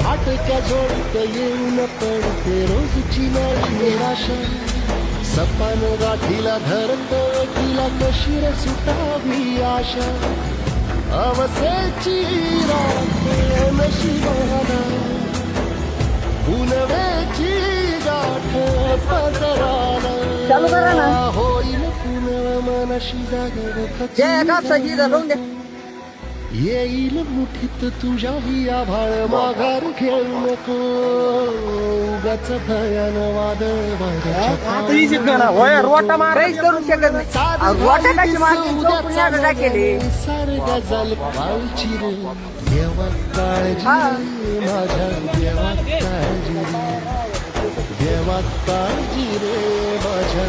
फाटक्या जोडत येऊन पडते रोजची नळी निराशा. सपान गाठीला धरत एकीला कशी रे सुटावी आशा. अवसेची रात उनवेची गाठ पदराला चालू करा ना. होईल पुनव मनशी जागर जे कापसाची इथं राहून द्या येईल मुठीत तुझ्याही आभाळ माघार घेऊ नको. उगाच भयान वादळ सार गजाल पाळची रे. देवा काळजी माझ्या देवा काळजी. देवा काळजी रे माझ्या